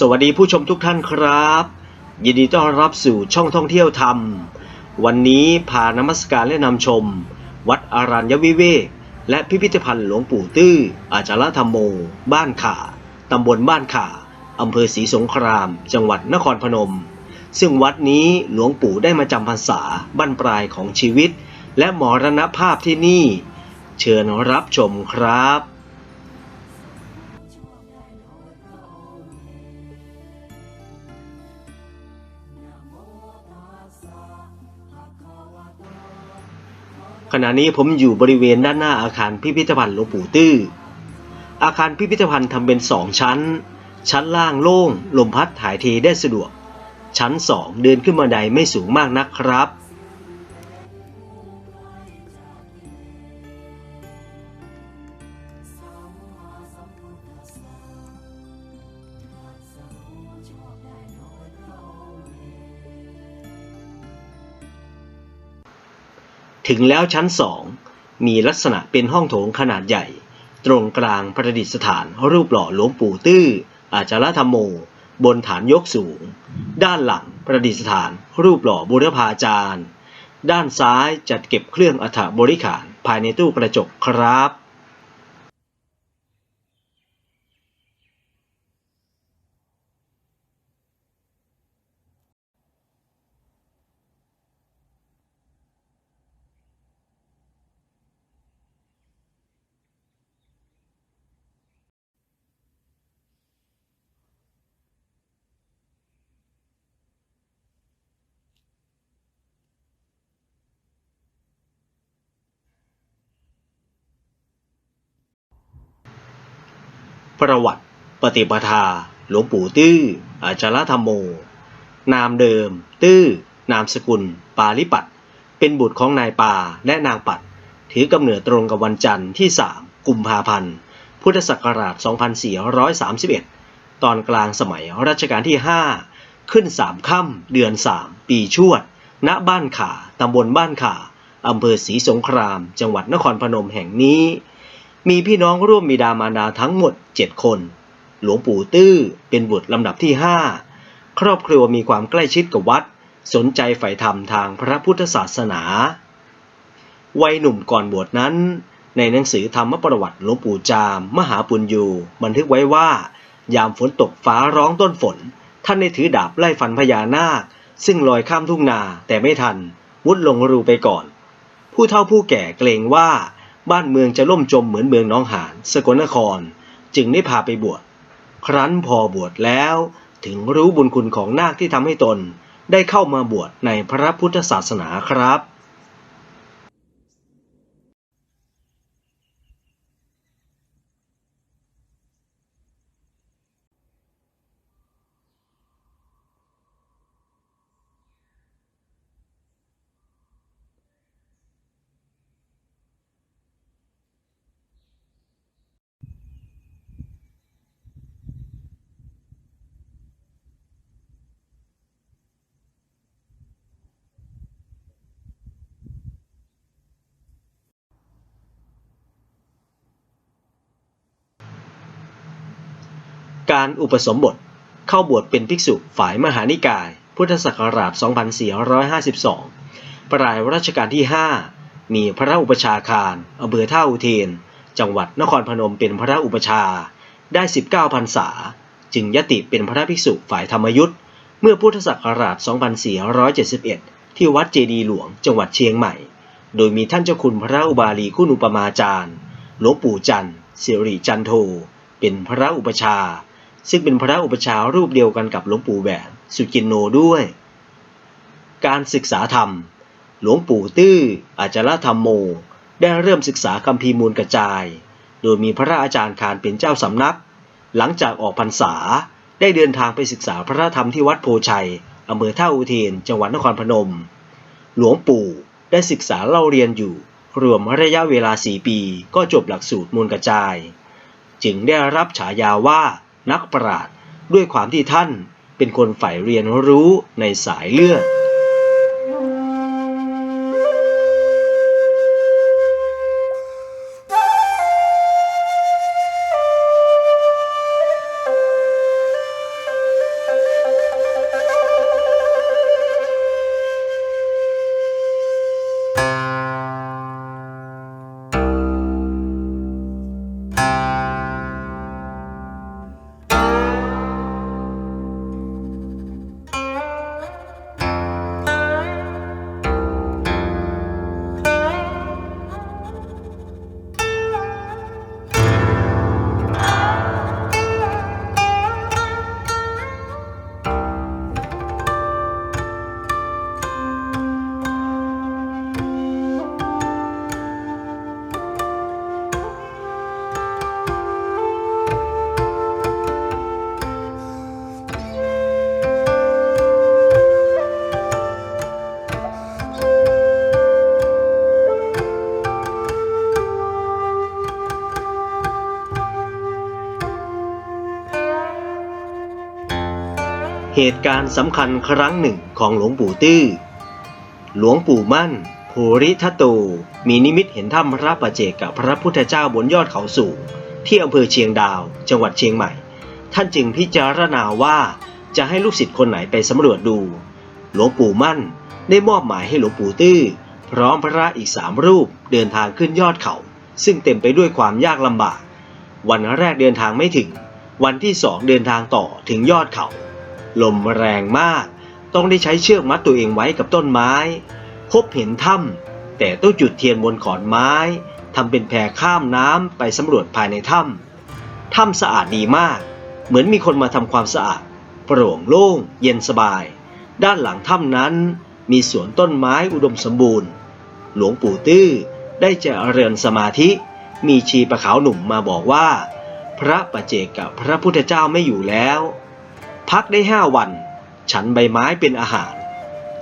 สวัสดีผู้ชมทุกท่านครับ ยินดีต้อนรับสู่ช่องท่องเที่ยวธรรม วันนี้พานมัสการและนำชม วัดอารัญญวิเวกและพิพิธภัณฑ์หลวงปู่ตื้อ อาจารธรรมโม บ้านข่าตำบลบ้านข่าอำเภอศรีสงคราม จังหวัดนครพนม ซึ่งวัดนี้หลวงปู่ได้มาจำพรรษาบั้นปลายของชีวิต และมรณภาพที่นี่ เชิญรับชมครับ ขณะนี้ผมอยู่บริเวณด้านหน้าอาคารพิพิธภัณฑ์หลวงปู่ตื้อ อาคารพิพิธภัณฑ์ทำเป็นสองชั้น ชั้นล่างโล่ง ลมพัดถ่ายเทได้สะดวก ชั้นสองเดินขึ้นบันไดไม่สูงมากนักครับ ถึงแล้วชั้นสองมีลักษณะเป็นห้องโถงขนาดใหญ่ ตรงกลางประดิษฐานรูปหล่อหลวงปู่ตื้อ อาจารธรรมโม บนฐานยกสูง ด้านหลังประดิษฐานรูปหล่อบุรพาจารย์ ด้านซ้ายจัดเก็บเครื่องอัฐบริขารภายในตู้กระจกครับ ประวัติปฏิปทา หลวงปู่ตื้อ อาจารธรรมโม นามเดิม ตื้อ นามสกุล ปาลิปัตเป็นบุตรของนายปาและนางปัด ถือกำเนิดตรงกับวันจันทร์ที่ 3 กุมภาพันธ์ พุทธศักราช 2431 ตอนกลางสมัยรัชกาลที่ 5 ขึ้น 3 ค่ำเดือน 3 ปีชวด ณ บ้านขาตำบลบ้านขาอำเภอศรีสงคราม จังหวัดนครพนมแห่งนี้ มีพี่น้องร่วมมีดามารดาทั้งหมด 7 คน หลวงปู่ตื้อเป็นบุตรลำดับที่ 5 ครอบครัวมีความใกล้ชิดกับวัด สนใจใฝ่ธรรมทางพระพุทธศาสนา วัยหนุ่มก่อนบวชนั้น ในหนังสือธรรมประวัติหลวงปู่จาม มหาปุญญูบันทึกไว้ว่า ยามฝนตกฟ้าร้องต้นฝน ท่านได้ถือดาบไล่ฟันพญานาค ซึ่งลอยข้ามทุ่งนาแต่ไม่ทันมุดลงรูไปก่อน ผู้เฒ่าผู้แก่เกรงว่า บ้านเมืองจะล่มจมเหมือนเมืองน้องหานสกลนคร จึงได้พาไปบวช ครั้นพอบวชแล้วถึงรู้บุญคุณของนาคที่ทำให้ตน ได้เข้ามาบวชในพระพุทธศาสนาครับ การอุปสมบทเข้าบวชเป็นภิกษุฝ่ายมหานิกาย พุทธศักราช 2452 ปลายรัชกาลที่ 5 มีพระอุปชาคารอำเภอท่าอุเทน จังหวัดนครพนมเป็นพระอุปชา ได้ 19พรรษา จึงยติเป็นพระภิกษุฝ่ายธรรมยุทธ์เมื่อพุทธศักราช 2471 ที่วัดเจดีหลวงจังหวัดเชียงใหม่ โดยมีท่านเจ้าคุณพระอุบาลีคุณอุปมาจารย์ หลวงปู่จันทร์สิริจันโท เป็นพระอุปชา ซึ่งเป็นพระอุปชาย์รูปเดียวกันกับหลวงปู่แหวนสุกินโนด้วย การศึกษาธรรม หลวงปู่ตื้ออาจารธรรมโม ได้เริ่มศึกษาคัมภีมูลกระจาย โดยมีพระอาจารย์คารเป็นเจ้าสำนัก หลังจากออกพรรษาได้เดินทางไปศึกษาพระธรรมที่วัดโพชัยอำเภอท่าอุเทนจังหวัดนครพนม หลวงปู่ได้ศึกษาเล่าเรียนอยู่ รวมระยะเวลาสีปี ก็จบหลักสูตรมูลกระจาย จึงได้รับฉายาว่า นักปราชญ์ด้วยความที่ท่านเป็นคนใฝ่เรียนรู้ในสายเลือด เหตุการณ์สำคัญครั้งหนึ่งของหลวงปู่ตื้อ หลวงปู่มั่นภูริทัตโต มีนิมิตเห็นถ้ำพระประเจกกับพระพุทธเจ้าบนยอดเขาสูง ที่อำเภอเชียงดาว จังหวัดเชียงใหม่ ท่านจึงพิจารณาว่าจะให้ลูกศิษย์คนไหนไปสำรวจดู หลวงปู่มั่นได้มอบหมายให้หลวงปู่ตื้อ พร้อมพระอีกสามรูปเดินทางขึ้นยอดเขา ซึ่งเต็มไปด้วยความยากลำบาก วันแรกเดินทางไม่ถึง วันที่สองเดินทางต่อถึงยอดเขา ลมแรงมาก ต้องได้ใช้เชือกมัดตัวเองไว้กับต้นไม้ พบเห็นถ้ำแต่ต้องจุดเทียนบนขอนไม้ทำเป็นแพข้ามน้ำไปสำรวจภายในถ้ำถ้ำสะอาดดีมาก เหมือนมีคนมาทำความสะอาดโปร่งโล่ง เย็นสบาย ด้านหลังถ้ำนั้น มีสวนต้นไม้อุดมสมบูรณ์ หลวงปู่ตื้อได้เจริญสมาธิ มีชีประขาวหนุ่มมาบอกว่า พระประเจกกับพระพุทธเจ้าไม่อยู่แล้ว พักได้ห้าวัน ฉันใบไม้เป็นอาหาร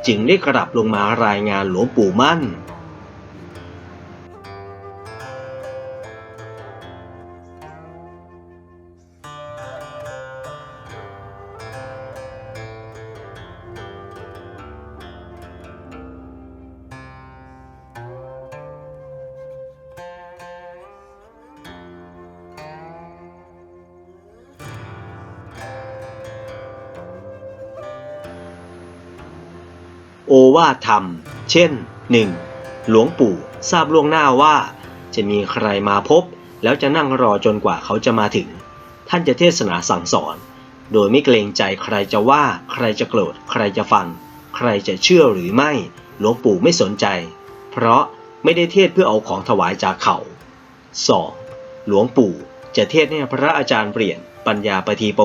จึงได้กลับลงมารายงานหลวงปู่มั่น วาทธรรม เช่น 1. หลวงปู่ทราบล่วงหน้าว่า จะมีใครมาพบ แล้วจะนั่งรอจนกว่าเขาจะมาถึง ท่านจะเทศนาสั่งสอน โดยไม่เกรงใจใครจะว่า ใครจะโกรธ ใครจะฟัง ใครจะเชื่อหรือไม่ หลวงปู่ไม่สนใจ เพราะไม่ได้เทศเพื่อเอาของถวายจากเขา 2. หลวงปู่จะเทศให้พระอาจารย์เปลี่ยนปัญญาปทีโป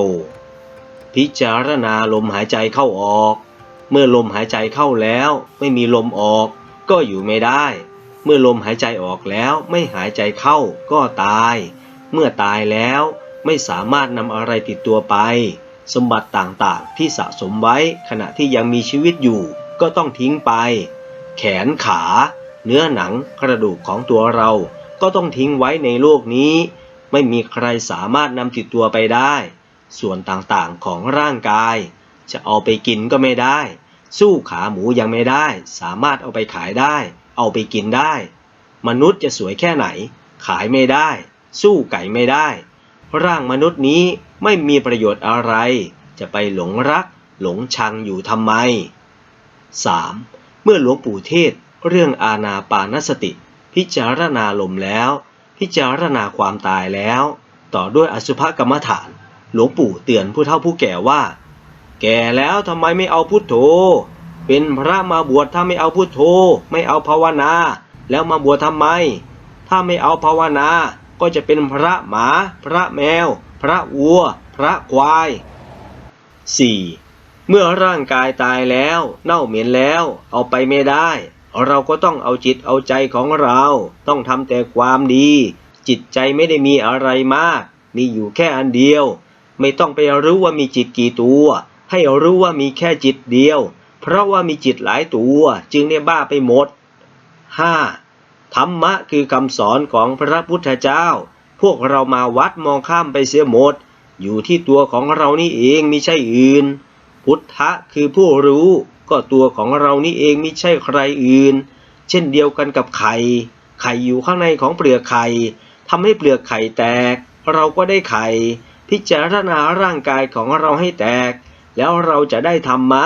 พิจารณาลมหายใจเข้าออก เมื่อลมหายใจเข้าแล้ว ไม่มีลมออก ก็อยู่ไม่ได้ เมื่อลมหายใจออกแล้วไม่หายใจเข้าก็ตาย เมื่อตายแล้วไม่สามารถนำอะไรติดตัวไป สมบัติต่างๆ ที่สะสมไว้ขณะที่ยังมีชีวิตอยู่ก็ต้องทิ้งไป แขนขา เนื้อหนังกระดูกของตัวเรา ก็ต้องทิ้งไว้ในโลกนี้ ไม่มีใครสามารถนำติดตัวไปได้ ส่วนต่างๆของร่างกาย จะเอาไปกินก็ไม่ได้ สู้ขาหมูยังไม่ได้ สามารถเอาไปขายได้ เอาไปกินได้ มนุษย์จะสวยแค่ไหน ขายไม่ได้ สู้ไก่ไม่ได้ ร่างมนุษย์นี้ไม่มีประโยชน์อะไร จะไปหลงรัก หลงชังอยู่ทำไม 3. เมื่อหลวงปู่เทศ เรื่องอาณาปานสติ พิจารณาลมแล้ว พิจารณาความตายแล้ว ต่อด้วยอสุภกรรมฐาน หลวงปู่เตือนผู้เฒ่าผู้แก่ว่า แก่แล้วทำไมไม่เอาพุทโธ เป็นพระมาบวชถ้าไม่เอาพุทโธ ไม่เอาภาวนา แล้วมาบวชทำไม ถ้าไม่เอาภาวนา ก็จะเป็นพระหมา พระแมว พระวัว พระควาย 4. เมื่อร่างกายตายแล้ว เน่าเหม็นแล้ว เอาไปไม่ได้ เราก็ต้องเอาจิตเอาใจของเรา ต้องทำแต่ความดี จิตใจไม่ได้มีอะไรมาก มีอยู่แค่อันเดียว ไม่ต้องไปรู้ว่ามีจิตกี่ตัว ให้รู้ว่ามีแค่จิตเดียว เพราะว่ามีจิตหลายตัวจึงได้บ้าไปหมด 5. ธรรมะคือคำสอนของพระพุทธเจ้า พวกเรามาวัดมองข้ามไปเสียหมด อยู่ที่ตัวของเรานี่เองมิใช่อื่น พุทธะคือผู้รู้ ก็ตัวของเรานี่เองมิใช่ใครอื่น เช่นเดียวกันกับไข่ ไข่อยู่ข้างในของเปลือกไข่ทำให้เปลือกไข่แตก เราก็ได้ไข่ พิจารณาร่างกายของเราให้แตก แล้วเราจะได้ธรรมะ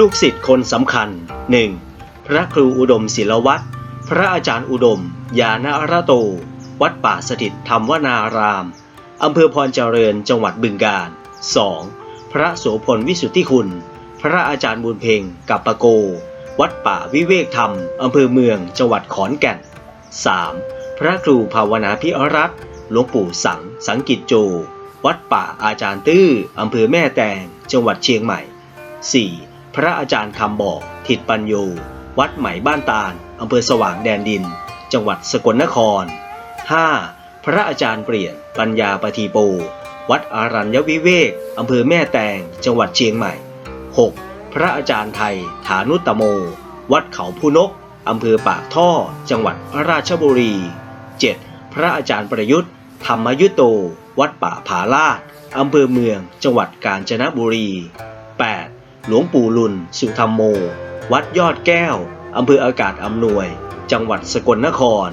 ลูกศิษย์คนสำคัญ 1. พระครูอุดมศิลวัตรพระอาจารย์อุดม ยานาระโต วัดป่าสถิตธรรมวนาราม อำเภอพรเจริญจังหวัดบึงกาฬ 2. พระโสพลวิสุทธิคุณ พระอาจารย์บุญเพ็งกัปปะโก วัดป่าวิเวกธรรม อำเภอเมืองจังหวัดขอนแก่น 3. พระครูภาวนาพิอรัตหลวงปู่สัง สังกิจโจ วัดป่าอาจารย์ตื้อ อำเภอแม่แตง จังหวัดเชียงใหม่ 4. พระอาจารย์คำบอกทิดปัญโย วัดใหม่บ้านตาลอำเภอสว่างแดนดิน จังหวัดสกลนคร 5. พระอาจารย์เปลี่ยนปัญญาปทีโป วัดอารัญญวิเวกอำเภอแม่แตง จังหวัดเชียงใหม่ 6. พระอาจารย์ไทย ฐานุตโม วัดเขาพูนกอำเภอปากท่อ จังหวัดราชบุรี 7. พระอาจารย์ประยุทธ์ ธรรมยุตโต วัดป่าผาลาดอำเภอเมือง จังหวัดกาญจนบุรี 8. หลวงปู่ลุนสุธรรมโม วัดยอดแก้ว อำเภออากาศอำนวย จังหวัดสกลนคร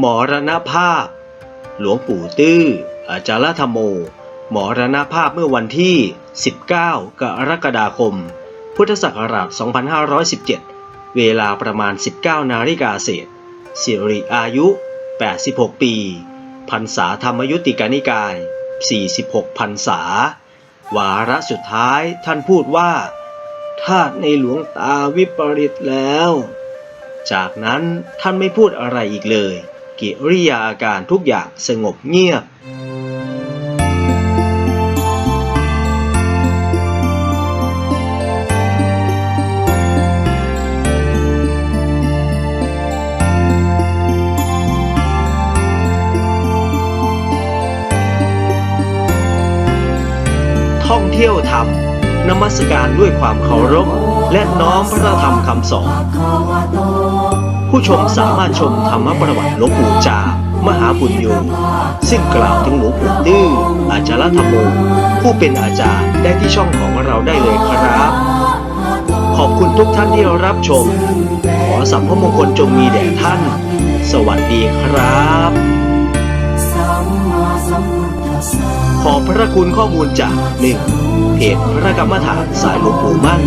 มอรณภาพ หลวงปู่ตื้อ อาจารธรรมโมหมอรณภาพเมื่อวันที่ 19 กรกฎาคม พุทธศักราช 2517 เวลาประมาณ 19 นาฬิกาเศษ สิริอายุ 86 ปีพรรษาธรรมยุติกานิกาย 46พรรษา วาระสุดท้ายท่านพูดว่าทาตในหลวงตาวิปริตแล้ว จากนั้นท่านไม่พูดอะไรอีกเลย กิริยาอาการทุกอย่างสงบเงียบท่องเที่ยวธรรมนมัสการด้วยความเคารพและน้อมพระธรรมคำสอน ผู้ชมสามารถชมธรรมประวัติหลวงปู่จามหาบุญโยซึ่งกล่าวถึงหลวงปู่ตื้ออาจารย์ธรรมโมผู้เป็นอาจารย์ได้ที่ช่องของเราได้เลยครับ ขอบคุณทุกท่านที่รับชม ขอสัมพมงคลจงมีแด่ท่าน สวัสดีครับ ขอพระคุณข้อมูลจาก 1. เพจพระกรรมฐานสายหลวงปู่มั่น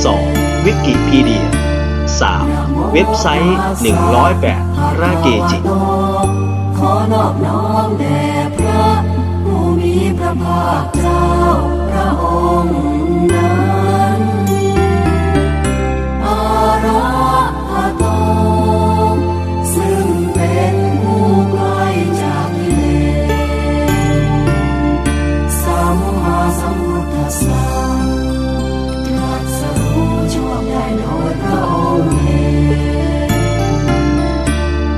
2. วิกิพีเดีย 3. เว็บไซต์ 108พระเกจิ ขอนอบน้อมแด่พระผู้มีพระภาคเจ้า